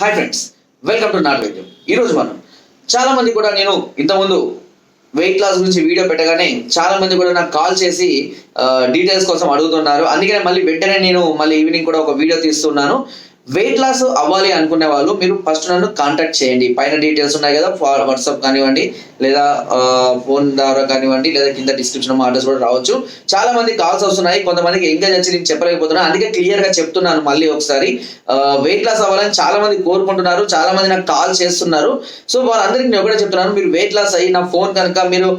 Hi friends welcome to నాట్ వైద్యం ఈరోజు మనం చాలా మంది కూడా నేను ఇంతకుముందు వెయిట్ లాస్ గురించి వీడియో పెట్టగానే చాలా మంది కూడా నాకు కాల్ చేసి డీటెయిల్స్ కోసం అడుగుతున్నారు. అందుకనే మళ్ళీ వెంటనే నేను మళ్ళీ ఈవినింగ్ కూడా ఒక వీడియో తీస్తున్నాను. వెయిట్ లాస్ అవ్వాలి అనుకునే వాళ్ళు మీరు ఫస్ట్ నన్ను కాంటాక్ట్ చేయండి. పైన డీటెయిల్స్ ఉన్నాయి కదా వాట్సాప్ కానివ్వండి లేదా ఫోన్ ద్వారా కానివ్వండి లేదా కింద డిస్క్రిప్షన్ అడ్రస్ కూడా రావచ్చు. చాలా మంది కాల్స్ వస్తున్నాయి కొంతమందికి ఎంగేజ్ వచ్చి నేను చెప్పలేకపోతున్నా. అందుకే క్లియర్గా చెప్తున్నాను మళ్ళీ ఒకసారి. వెయిట్ లాస్ అవ్వాలని చాలా మంది కోరుకుంటున్నారు చాలా మంది నాకు కాల్ చేస్తున్నారు. సో వాళ్ళందరికీ నేను ఒకటే చెప్తున్నాను మీరు వెయిట్ లాస్ అయ్యి నా ఫోన్ కనుక మీరు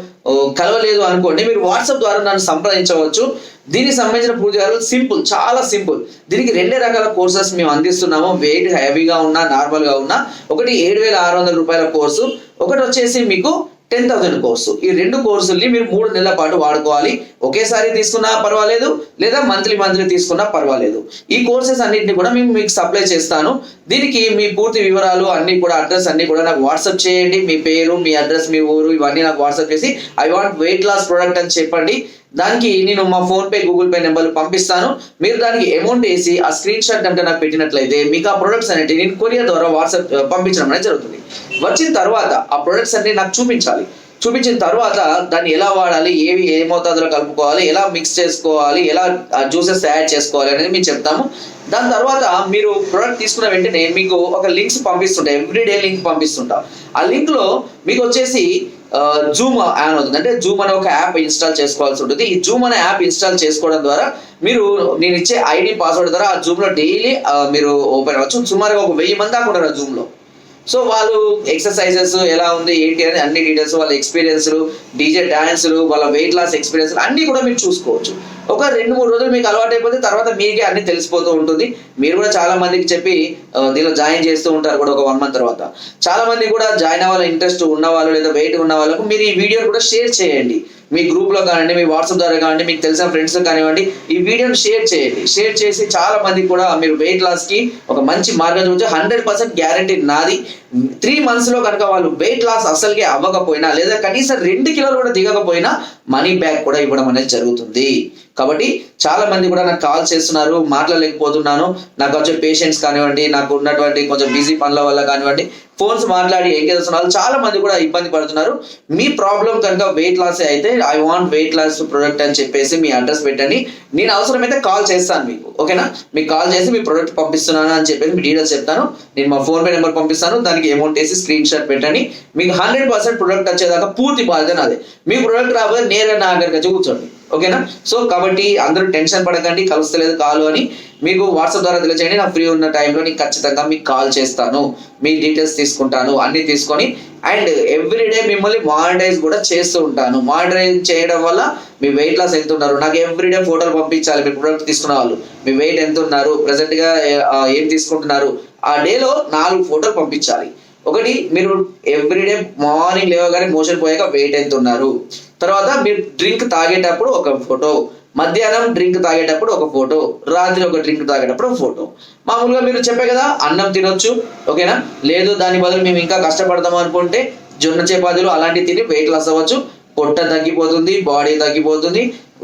కలవలేదు అనుకోండి మీరు వాట్సాప్ ద్వారా నన్ను సంప్రదించవచ్చు. దీనికి సంబంధించిన పూజారు సింపుల్ చాలా సింపుల్. దీనికి రెండే రకాల కోర్సెస్ మేము అందిస్తున్నాము. వెయిట్ హెవీగా ఉన్నా నార్మల్గా ఉన్నా. ఒకటి ఏడు వేల ఆరు వందల రూపాయల కోర్సు. ఒకటి వచ్చేసి మీకు టెన్ థౌసండ్ కోర్సు. ఈ రెండు కోర్సుల్ని మీరు మూడు నెలల పాటు వాడుకోవాలి. ఒకేసారి తీసుకున్నా పర్వాలేదు లేదా మంత్లీ మంత్లీ తీసుకున్నా పర్వాలేదు. ఈ కోర్సెస్ అన్నింటిని కూడా మేము మీకు సప్లై చేస్తాను. దీనికి మీ పూర్తి వివరాలు అన్ని కూడా అడ్రస్ అన్ని కూడా నాకు వాట్సాప్ చేయండి. మీ పేరు మీ అడ్రస్ మీ ఊరు ఇవన్నీ నాకు వాట్సాప్ చేసి I want weight loss product అని చెప్పండి. దానికి నేను మా ఫోన్ పే గూగుల్ పే నెంబర్లు పంపిస్తాను. మీరు దానికి అమౌంట్ వేసి ఆ స్క్రీన్ షాట్ కనుక నాకు పెట్టినట్లయితే మీకు ఆ ప్రొడక్ట్స్ అనేవి నేను కొరియర్ ద్వారా వాట్సాప్ పంపించడం అనేది జరుగుతుంది. వచ్చిన తర్వాత ఆ ప్రొడక్ట్స్ అన్ని నాకు చూపించాలి. చూపించిన తర్వాత దాన్ని ఎలా వాడాలి ఏవి ఏ మోతాదులో కలుపుకోవాలి ఎలా మిక్స్ చేసుకోవాలి ఎలా జ్యూసెస్ తయారు చేసుకోవాలి అనేది మేము చెప్తాము. దాని తర్వాత మీరు ప్రోడక్ట్ తీసుకున్న వెంటనే మీకు ఒక లింక్స్ పంపిస్తుంటా ఎవ్రీడే లింక్ పంపిస్తుంటా. ఆ లింక్లో మీకు వచ్చేసి జూమ్ యాన్ అవుతుంది. అంటే జూమ్ అనే ఒక యాప్ ఇన్స్టాల్ చేసుకోవాల్సి ఉంటుంది. ఈ జూమ్ అనే యాప్ ఇన్స్టాల్ చేసుకోవడం ద్వారా మీరు నేను ఇచ్చే ఐడి పాస్వర్డ్ ద్వారా ఆ జూమ్లో డైలీ మీరు ఓపెన్ అవ్వచ్చు. సుమారుగా ఒక వెయ్యి మంది దాకా ఉంటారు ఆ జూమ్లో. సో వాళ్ళు ఎక్సర్సైజెస్ ఎలా ఉంది ఏంటి అని అన్ని డీటెయిల్స్ వాళ్ళ ఎక్స్పీరియన్స్లు డీజే డ్యాన్స్లు వాళ్ళ వెయిట్ లాస్ ఎక్స్పీరియన్స్ అన్ని కూడా మీరు చూసుకోవచ్చు. ఒక రెండు మూడు రోజులు మీకు అలవాటు అయిపోతే తర్వాత మీకే అన్ని తెలిసిపోతూ ఉంటుంది. మీరు కూడా చాలా మందికి చెప్పి దీనిలో జాయిన్ చేస్తూ ఉంటారు కూడా ఒక వన్ మంత్ తర్వాత. చాలా మంది కూడా జాయిన్ అవ్వాలి ఇంట్రెస్ట్ ఉన్న వాళ్ళు లేదా వెయిట్ ఉన్న వాళ్ళకు మీరు ఈ వీడియో కూడా షేర్ చేయండి. మీ గ్రూప్లో కానివ్వండి మీ వాట్సాప్ ద్వారా కానివ్వండి మీకు తెలిసిన ఫ్రెండ్స్ కానివ్వండి ఈ వీడియోని షేర్ చేయండి. షేర్ చేసి చాలా మంది కూడా మీరు వెయిట్ లాస్కి ఒక మంచి మార్గం చూపించి హండ్రెడ్ పర్సెంట్ గ్యారంటీ నాది. త్రీ మంత్స్లో కనుక వాళ్ళు వెయిట్ లాస్ అసలుకే అవ్వకపోయినా లేదా కనీసం రెండు కిలోలు కూడా దిగకపోయినా మనీ బ్యాక్ కూడా ఇవ్వడం అనేది జరుగుతుంది. కాబట్టి చాలా మంది కూడా నాకు కాల్ చేస్తున్నారు మాట్లాడలేకపోతున్నాను. నాకు వచ్చే పేషెంట్స్ కానివ్వండి నాకు ఉన్నటువంటి కొంచెం బిజీ పనుల వల్ల కానివ్వండి ఫోన్స్ మాట్లాడి ఏం చేస్తున్నారు చాలా మంది కూడా ఇబ్బంది పడుతున్నారు. మీ ప్రాబ్లం కనుక వెయిట్ లాస్ అయితే I want weight loss product అని చెప్పేసి మీ అడ్రస్ పెట్టండి. నేను అవసరమైతే కాల్ చేస్తాను మీకు ఓకేనా మీకు కాల్ చేసి మీ ప్రొడక్ట్ పంపిస్తున్నాను అని చెప్పేసి మీ డీటెయిల్స్ చెప్తాను. నేను మా ఫోన్ పే నెంబర్ పంపిస్తాను దానికి అమౌంట్ వేసి స్క్రీన్ షాట్ పెట్టండి. మీకు హండ్రెడ్ పర్సెంట్ ప్రొడక్ట్ వచ్చేదాకా పూర్తి బాధ్యత అదే మీ ప్రొడక్ట్ రాబోయే నేరుగా నా దగ్గరికి వచ్చి కూర్చోండి. ఓకేనా? సో కాబట్టి అందరూ టెన్షన్ పడకండి కలుస్తలేదు కాలు అని మీకు వాట్సాప్ ద్వారా తెలియజేయండి నా ఫ్రీ ఉన్న టైంలో నేను ఖచ్చితంగా మీకు కాల్ చేస్తాను. మీ డీటెయిల్స్ తీసుకుంటాను అన్ని తీసుకొని అండ్ ఎవ్రీడే మిమ్మల్ని మానిటైజ్ కూడా చేస్తూ ఉంటాను. మానిటైజ్ చేయడం వల్ల మీ వెయిట్ లాస్ ఎంత ఉన్నారు నాకు ఎవ్రీడే ఫోటోలు పంపించాలి మీ ప్రొడక్ట్ తీసుకున్న వాళ్ళు. మీ వెయిట్ ఎంత ఉన్నారు present గా ఏం తీసుకుంటున్నారు? ఆ డేలో నాలుగు ఫోటోలు పంపించాలి. ఒకటి మీరు ఎవ్రీడే మార్నింగ్ లేవగానే మోషన్ పోయాక వెయిట్ ఎంత ఉన్నారు తర్వాత మీరు డ్రింక్ తాగేటప్పుడు ఒక ఫోటో మధ్యాహ్నం డ్రింక్ తాగేటప్పుడు ఒక ఫోటో రాత్రి ఒక డ్రింక్ తాగేటప్పుడు ఒక ఫోటో. మామూలుగా మీరు చెప్పే కదా అన్నం తినొచ్చు ఓకేనా? లేదు దాని బదులు మేము ఇంకా కష్టపడదాం అనుకుంటే జొన్న చపాతీలు అలాంటివి తిని వెయిట్ లాస్ అవ్వచ్చు. పొట్ట తగ్గిపోతుంది బాడీ తగ్గిపోతుంది.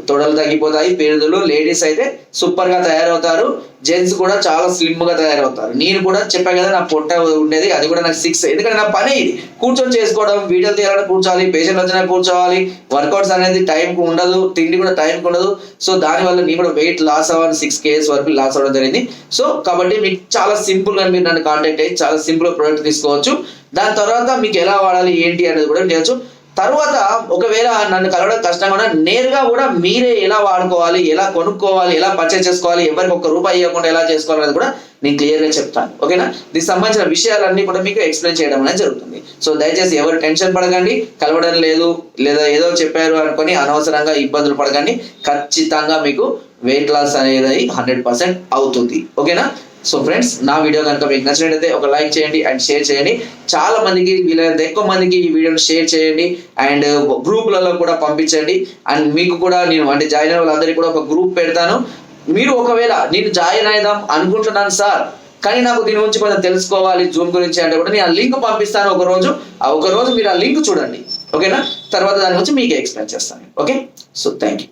తొడలు తగ్గిపోతాయి పేరుదులు లేడీస్ అయితే సూపర్గా తయారవుతారు. జెంట్స్ కూడా చాలా స్లిమ్గా తయారవుతారు. నేను కూడా చెప్పా కదా నా పొట్ట ఉండేది అది కూడా నాకు సిక్స్ ఎందుకంటే నా పని ఇది. కూర్చొని చేసుకోవడం వీడియోలు తీయాలని కూర్చోవాలి పేషెంట్ వచ్చినా కూర్చోవాలి. వర్కౌట్స్ అనేది టైంకి ఉండదు తిండి కూడా టైంకి ఉండదు. సో దానివల్ల నేను కూడా వెయిట్ లాస్ అవ్వాలి సిక్స్ కేజెస్ వరకు లాస్ అవ్వడం జరిగింది. సో కాబట్టి మీకు చాలా సింపుల్గా మీరు నన్ను కాంటాక్ట్ అయ్యి చాలా సింపుల్ ప్రోడక్ట్ తీసుకోవచ్చు. దాని తర్వాత మీకు ఎలా వాడాలి ఏంటి అనేది కూడా చేయొచ్చు తర్వాత ఒకవేళ నన్ను కలవడం కష్టంగా ఉన్నా నేరుగా కూడా మీరే ఎలా వాడుకోవాలి ఎలా కొనుక్కోవాలి ఎలా పర్చేస్ చేసుకోవాలి ఎవరికి ఒక్క రూపాయి ఇవ్వకుండా ఎలా చేసుకోవాలి అనేది కూడా నేను క్లియర్గా చెప్తాను. ఓకేనా దీనికి సంబంధించిన విషయాలన్నీ కూడా మీకు ఎక్స్ప్లెయిన్ చేయడం అనేది జరుగుతుంది. సో దయచేసి ఎవరు టెన్షన్ పడకండి కలవడం లేదు లేదా ఏదో చెప్పారు అనుకొని అనవసరంగా ఇబ్బందులు పడకండి ఖచ్చితంగా మీకు వెయిట్ లాస్ అనేది హండ్రెడ్ పర్సెంట్ అవుతుంది. ఓకేనా సో ఫ్రెండ్స్ నా వీడియో కనుక మీకు నచ్చినట్లయితే ఒక లైక్ చేయండి అండ్ షేర్ చేయండి. చాలా మందికి వీలైనంత ఎక్కువ మందికి ఈ వీడియోని షేర్ చేయండి అండ్ గ్రూపులలో uh, కూడా పంపించండి. అండ్ మీకు కూడా నేను అంటే జాయిన్ అయిన వాళ్ళందరికీ కూడా ఒక గ్రూప్ పెడతాను. మీరు ఒకవేళ నేను జాయిన్ అయిదాం అనుకుంటున్నాను సార్ కానీ నాకు దీని గురించి కొంచెం తెలుసుకోవాలి జూమ్ గురించి అంటే కూడా నేను ఆ లింక్ పంపిస్తాను ఒక రోజు ఆ ఒక రోజు మీరు ఆ లింక్ చూడండి. ఓకేనా తర్వాత దాని గురించి మీకు ఎక్స్ప్లెయిన్ చేస్తాను. Okay so thank you